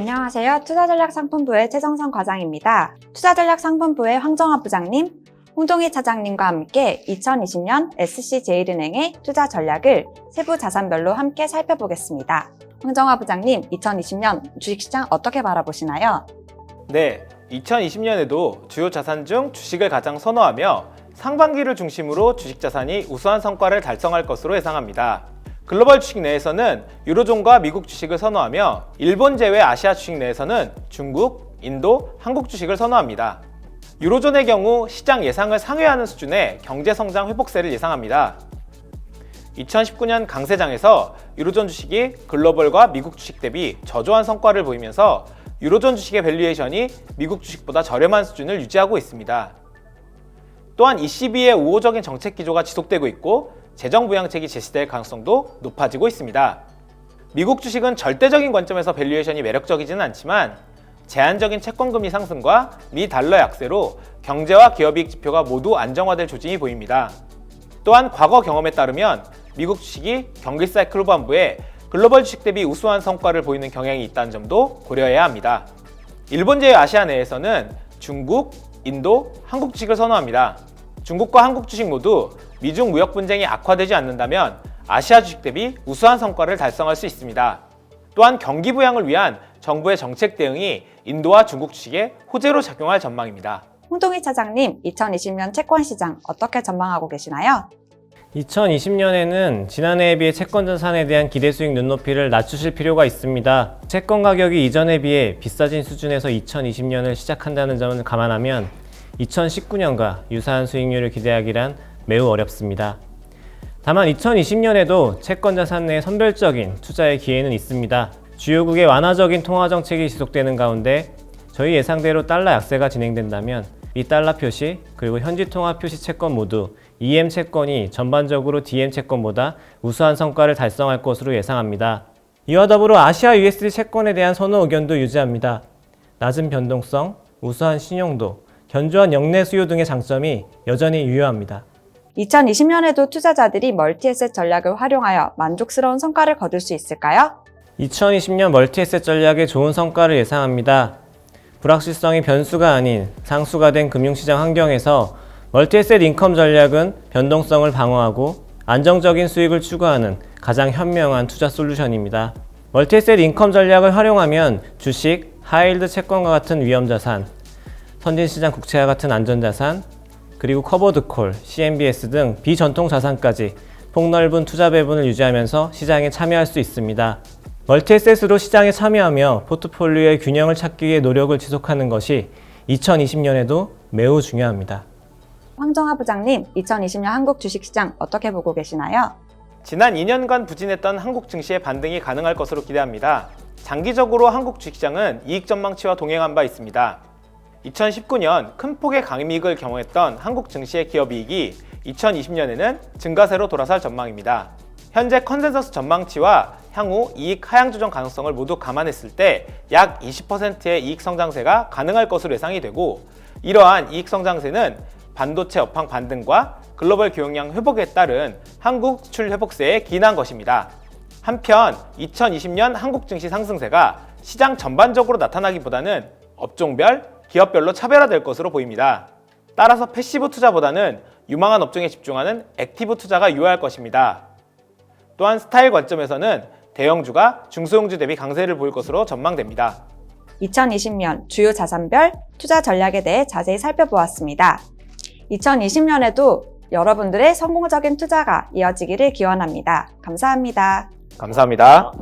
안녕하세요. 투자전략상품부의 최정선 과장입니다. 투자전략상품부의 황정화 부장님, 홍동희 차장님과 함께 2020년 SC제일은행의 투자 전략을 세부 자산별로 함께 살펴보겠습니다. 황정화 부장님, 2020년 주식시장 어떻게 바라보시나요? 네, 2020년에도 주요 자산 중 주식을 가장 선호하며 상반기를 중심으로 주식 자산이 우수한 성과를 달성할 것으로 예상합니다. 글로벌 주식 내에서는 유로존과 미국 주식을 선호하며 일본 제외 아시아 주식 내에서는 중국, 인도, 한국 주식을 선호합니다. 유로존의 경우 시장 예상을 상회하는 수준의 경제 성장 회복세를 예상합니다. 2019년 강세장에서 유로존 주식이 글로벌과 미국 주식 대비 저조한 성과를 보이면서 유로존 주식의 밸류에이션이 미국 주식보다 저렴한 수준을 유지하고 있습니다. 또한 ECB의 우호적인 정책 기조가 지속되고 있고 재정 부양책이 제시될 가능성도 높아지고 있습니다. 미국 주식은 절대적인 관점에서 밸류에이션이 매력적이지는 않지만 제한적인 채권 금리 상승과 미 달러 약세로 경제와 기업 이익 지표가 모두 안정화될 조짐이 보입니다. 또한 과거 경험에 따르면 미국 주식이 경기 사이클 후반부에 글로벌 주식 대비 우수한 성과를 보이는 경향이 있다는 점도 고려해야 합니다. 일본 제외 아시아 내에서는 중국, 인도, 한국 주식을 선호합니다. 중국과 한국 주식 모두 미중 무역 분쟁이 악화되지 않는다면 아시아 주식 대비 우수한 성과를 달성할 수 있습니다. 또한 경기 부양을 위한 정부의 정책 대응이 인도와 중국 주식에 호재로 작용할 전망입니다. 홍동희 차장님, 2020년 채권 시장 어떻게 전망하고 계시나요? 2020년에는 지난해에 비해 채권 자산에 대한 기대 수익 눈높이를 낮추실 필요가 있습니다. 채권 가격이 이전에 비해 비싸진 수준에서 2020년을 시작한다는 점을 감안하면 2019년과 유사한 수익률을 기대하기란 매우 어렵습니다. 다만 2020년에도 채권 자산 내 선별적인 투자의 기회는 있습니다. 주요국의 완화적인 통화 정책이 지속되는 가운데 저희 예상대로 달러 약세가 진행된다면 미 달러 표시 그리고 현지 통화 표시 채권 모두 EM 채권이 전반적으로 DM 채권보다 우수한 성과를 달성할 것으로 예상합니다. 이와 더불어 아시아 USD 채권에 대한 선호 의견도 유지합니다. 낮은 변동성, 우수한 신용도, 견조한 역내 수요 등의 장점이 여전히 유효합니다. 2020년에도 투자자들이 멀티에셋 전략을 활용하여 만족스러운 성과를 거둘 수 있을까요? 2020년 멀티에셋 전략에 좋은 성과를 예상합니다. 불확실성이 변수가 아닌 상수가 된 금융시장 환경에서 멀티에셋 인컴 전략은 변동성을 방어하고 안정적인 수익을 추구하는 가장 현명한 투자 솔루션입니다. 멀티에셋 인컴 전략을 활용하면 주식, 하이일드 채권과 같은 위험 자산, 선진시장 국채와 같은 안전자산, 그리고 커버드 콜, CMBS 등 비전통 자산까지 폭넓은 투자 배분을 유지하면서 시장에 참여할 수 있습니다. 멀티에셋으로 시장에 참여하며 포트폴리오의 균형을 찾기 위해 노력을 지속하는 것이 2020년에도 매우 중요합니다. 황정화 부장님, 2020년 한국 주식시장 어떻게 보고 계시나요? 지난 2년간 부진했던 한국 증시의 반등이 가능할 것으로 기대합니다. 장기적으로 한국 주식시장은 이익 전망치와 동행한 바 있습니다. 2019년 큰 폭의 강이익을 경험했던 한국 증시의 기업이익이 2020년에는 증가세로 돌아설 전망입니다. 현재 컨센서스 전망치와 향후 이익 하향 조정 가능성을 모두 감안했을 때 약 20%의 이익 성장세가 가능할 것으로 예상이 되고 이러한 이익 성장세는 반도체 업황 반등과 글로벌 교역량 회복에 따른 한국 수출 회복세에 기인한 것입니다. 한편 2020년 한국 증시 상승세가 시장 전반적으로 나타나기보다는 업종별, 기업별로 차별화될 것으로 보입니다. 따라서 패시브 투자보다는 유망한 업종에 집중하는 액티브 투자가 유효할 것입니다. 또한 스타일 관점에서는 대형주가 중소형주 대비 강세를 보일 것으로 전망됩니다. 2020년 주요 자산별 투자 전략에 대해 자세히 살펴보았습니다. 2020년에도 여러분들의 성공적인 투자가 이어지기를 기원합니다. 감사합니다. 감사합니다.